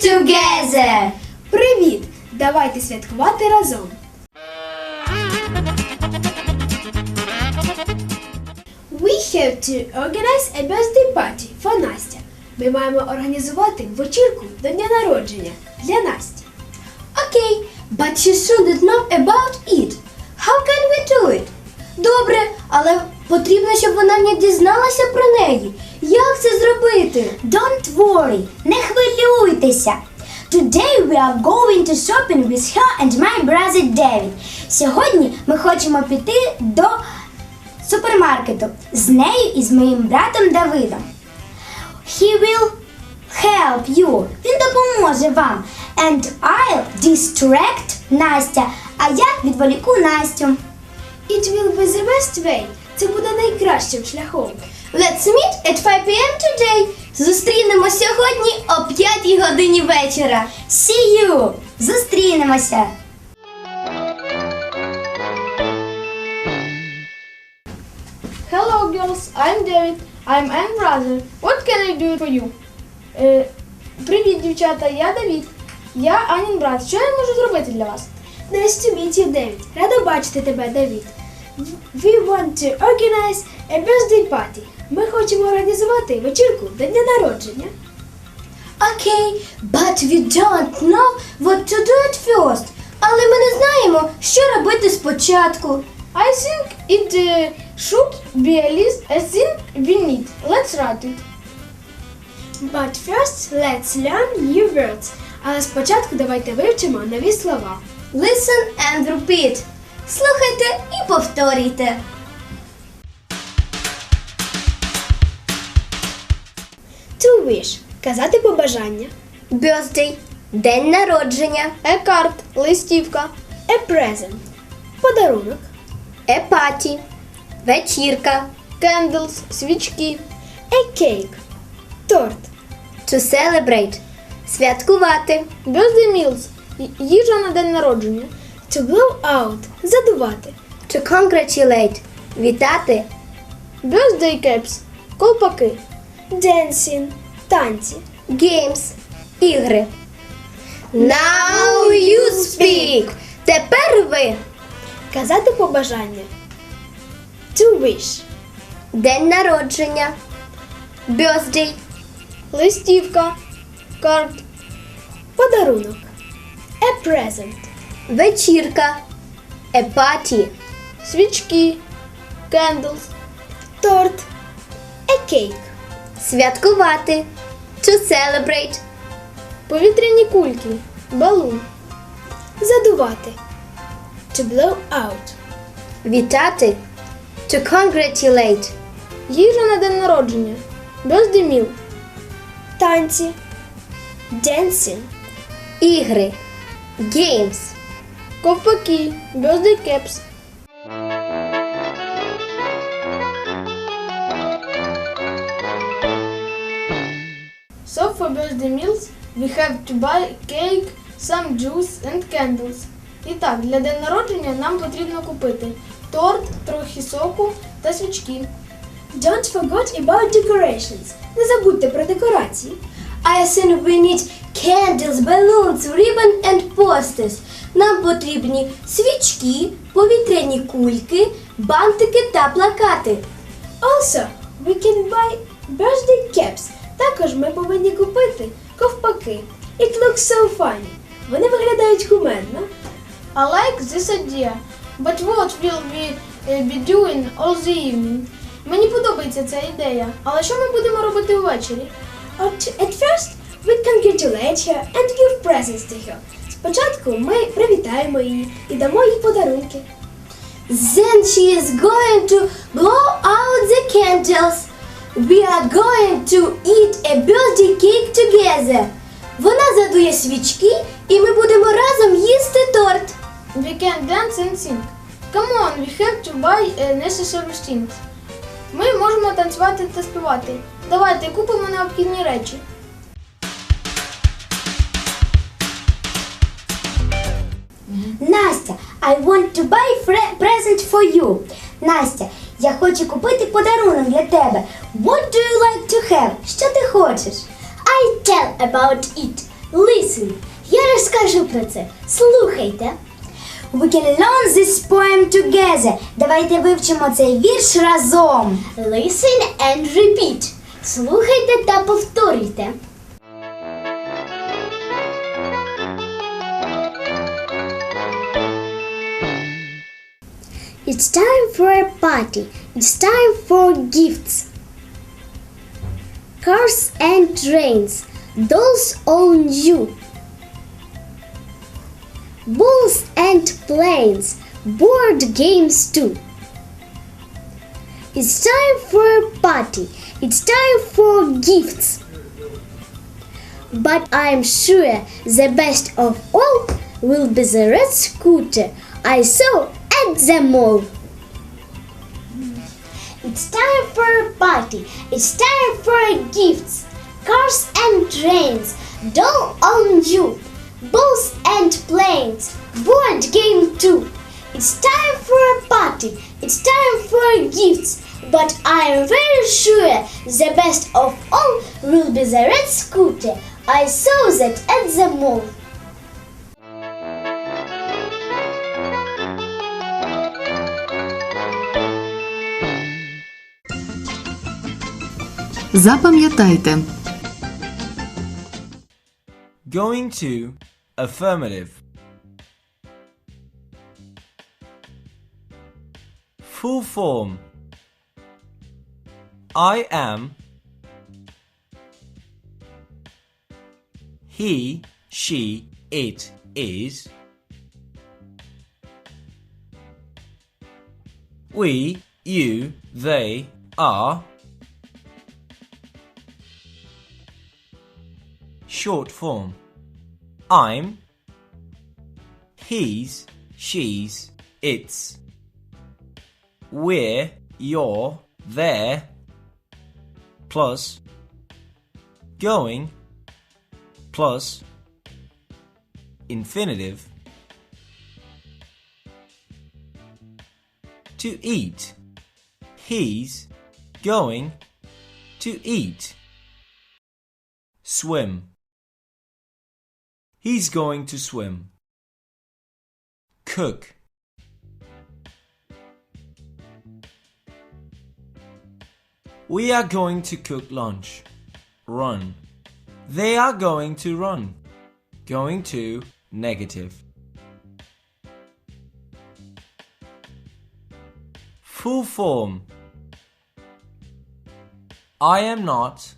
together! Привіт! Давайте святкувати разом. We have to organize a birthday party for Настя. Ми маємо організувати вечірку до дня народження для Насті. Okay, but she shouldn't know about it. How can we do it? Добре, але потрібно, щоб вона не дізналася про неї. Як це зробити? Don't worry, не хвилюйтеся. Today we are going to shopping with her and my brother David. Сьогодні ми хочемо піти до супермаркету з нею і з моїм братом Давидом. He will help you. Він допоможе вам. And I'll distract Настя. А я відволіку Настю. It will be the best way. Це буде найкращим шляхом. Let's meet at 5 p.m. today. Зустрінемо сьогодні о 5 годині вечора. See you! Зустрінемося. Hello girls, I'm David. I'm Ann brother. What can I do for you? Е, привіт, дівчата, я Давід. Я Анін брат. Що я можу зробити для вас? Nice to meet you, David. Рада бачити тебе, Давід. We want to organize a birthday party. Ми хочемо організувати вечірку до дня народження. Окей, but we don't know what to do at first. Але ми не знаємо, що робити спочатку. I think it uh, should be a list a thing we need. Let's write it. But first, let's learn new words. Але спочатку давайте вивчимо нові слова. Listen and repeat. Слухайте і повторюйте. To wish – казати побажання. Birthday – день народження. A card – листівка. A present – подарунок. A party – вечірка. Candles – свічки. A cake – торт. To celebrate – святкувати. Birthday meals – їжа на день народження. To blow out – задувати. To congratulate – вітати. Birthday caps – колпаки. Dancing – танці. Games – ігри. Now you speak! Тепер ви. Казати побажання. To wish – День народження. Birthday Листівка. Карт. подарунок. A present – вечірка. Party Свічки. Candles. торт. A cake – святкувати. To celebrate Повітряні кульки. Балун. задувати. To blow out. – вітати. To congratulate Їжа на день народження. Birthday meal. Танці. Dancing. – ігри. Games Ковпаки. Birthday caps. So for birthday meals we have to buy cake, some juice and candles. І так, для день народження нам потрібно купити торт, трохи соку та свічки. Don't forget about decorations. Не забудьте про декорації. I think we need candles, balloons, ribbon and posters. Нам потрібні свічки, повітряні кульки, бантики та плакати. Also, we can buy birthday caps. Також ми повинні купити ковпаки. It looks so funny. Вони виглядають кумедно. I like this idea. But what will we uh, be doing all the evening? Мені подобається ця ідея. Але що ми будемо робити ввечері? At, at first, we congratulate her and give presents to her. Спочатку ми привітаємо її і дамо їй подарунки. Then she is going to blow out the candles. We are going to eat a birthday cake together. Вона задує свічки, і ми будемо разом їсти торт. We can dance and sing. Come on, we have to buy uh, necessary things. Ми можемо танцювати та співати. Давайте купимо необхідні речі. Настя, I want to buy present for you. Настя, я хочу купити подарунок для тебе. What do you like to have? Що ти хочеш? I tell about it. Listen. Я розкажу про це. Слухайте. We can learn this poem together. Давайте вивчимо цей вірш разом. Listen and repeat. Слухайте та повторюйте. It's time for a party. It's time for gifts. Cars and trains. Dolls on you. Balls and planes. Board games too. It's time for a party. It's time for gifts. But I'm sure the best of all will be the red scooter I saw at the mall. It's time for a party. It's time for gifts. Cars and trains. Doll on you. Balls and planes. Board game too. It's time for a party. It's time for gifts. But I am very sure the best of all will be the red scooter. I saw that at the mall. Запам'ятайте. Going to affirmative. Full form. I am. He, she, it is. We, you, they are. Short form. I'm, he's, she's, it's. We're, you're, they're, plus, going, plus, infinitive, to eat, he's, going, to eat, swim. He's going to swim. Cook. We are going to cook lunch. Run. They are going to run. Going to negative. Full form. I am not.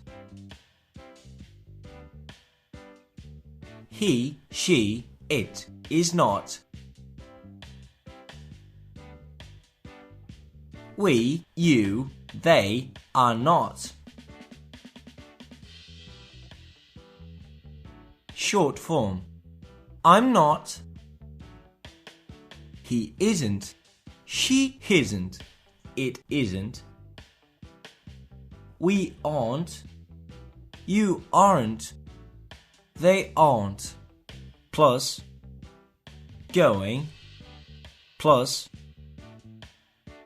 He, she, it is not. We, you, they are not. Short form. I'm not. He isn't. She isn't. It isn't. We aren't. You aren't. They aren't. Plus. Going. Plus.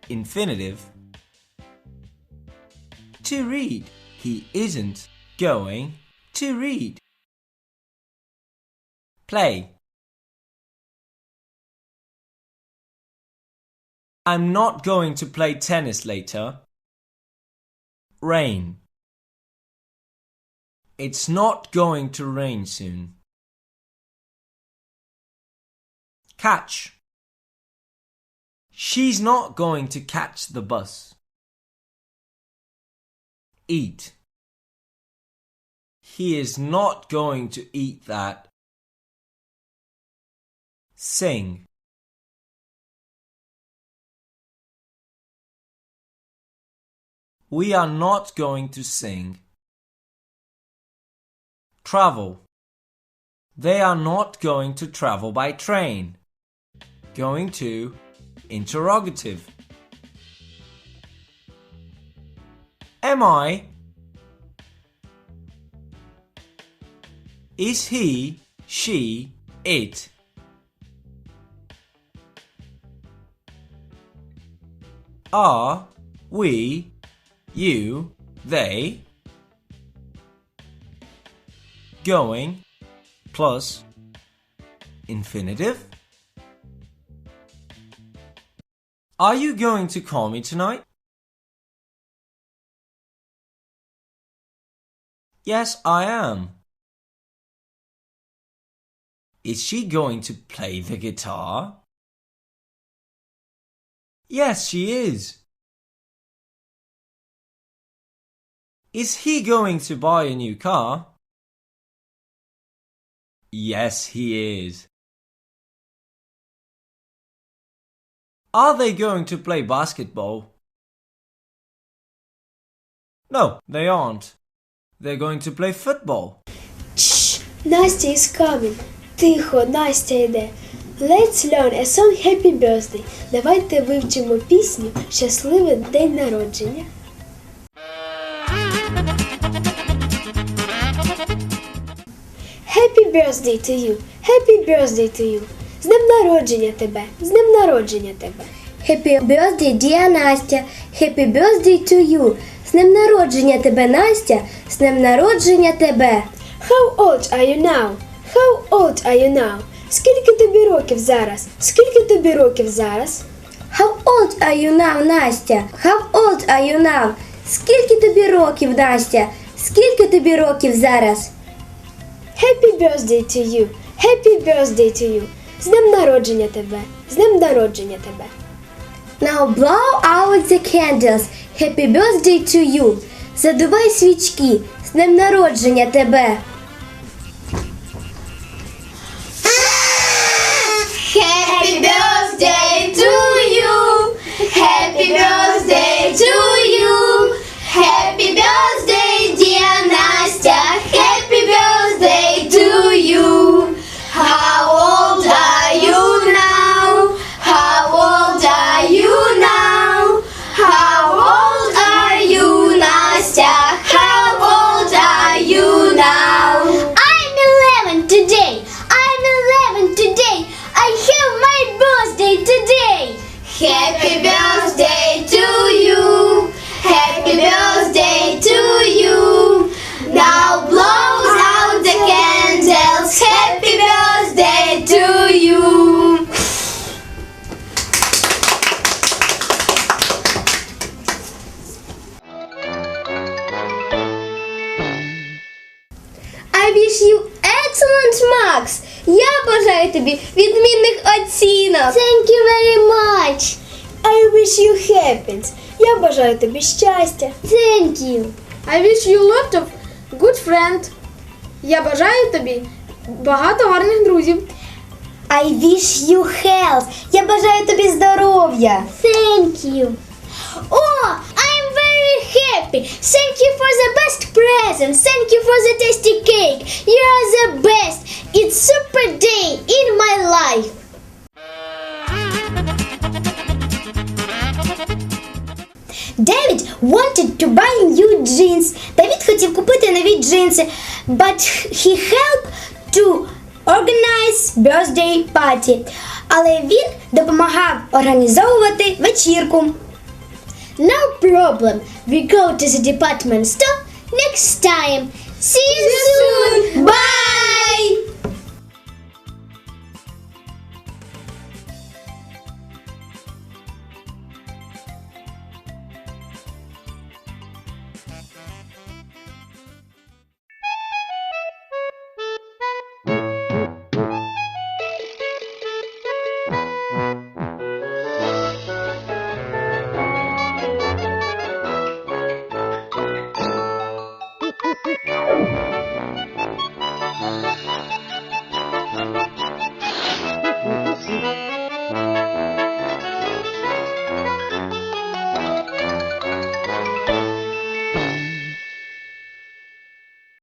Infinitive. To read. He isn't going to read. Play. I'm not going to play tennis later. Rain. It's not going to rain soon. Catch. She's not going to catch the bus. Eat. He is not going to eat that. Sing. We are not going to sing. Travel. They are not going to travel by train. Going to interrogative. Am I? Is he, she, it? Are we, you, they? Going, plus infinitive. Are you going to call me tonight? Yes, I am. Is she going to play the guitar? Yes, she is. Is he going to buy a new car? Yes, he is. Are they going to play basketball? No, they aren't. They're going to play football. Shh, Настя is coming. Тихо, Настя йде. Let's learn a song Happy Birthday. Давайте вивчимо пісню Щасливий день народження. Happy birthday to you. Happy birthday to you. З днем народження тебе. З днем народження тебе. Happy birthday, dear Настя. Happy birthday to you. З днем народження тебе, Настя. З днем народження тебе. How old are you now? How old are you now? Скільки тобі років зараз? Скільки тобі років зараз? How old are you now, Настя? How old are you now? Скільки тобі років, Настя? Скільки тобі років зараз? Happy birthday to you. Happy birthday to you. З днем народження тебе. З днем народження тебе. Now blow out the candles. Happy birthday to you. Задувай свічки. З днем народження тебе. Бажаю тобі відмінних оцінок. Thank you very much. I wish you happiness. Я бажаю тобі щастя. Thank you. I wish you lot of good friend. Я бажаю тобі багато гарних друзів. I wish you health. Я бажаю тобі здоров'я. Thank you. Oh, I'm very happy. Thank you for the best present. Thank you for the tasty cake. You are the best. It's super day in my life. David wanted to buy new jeans. Давід хотів купити нові джинси, but he helped to organize birthday party. Але він допомагав організовувати вечірку. No problem. We go to the department store next time. See you soon. Bye!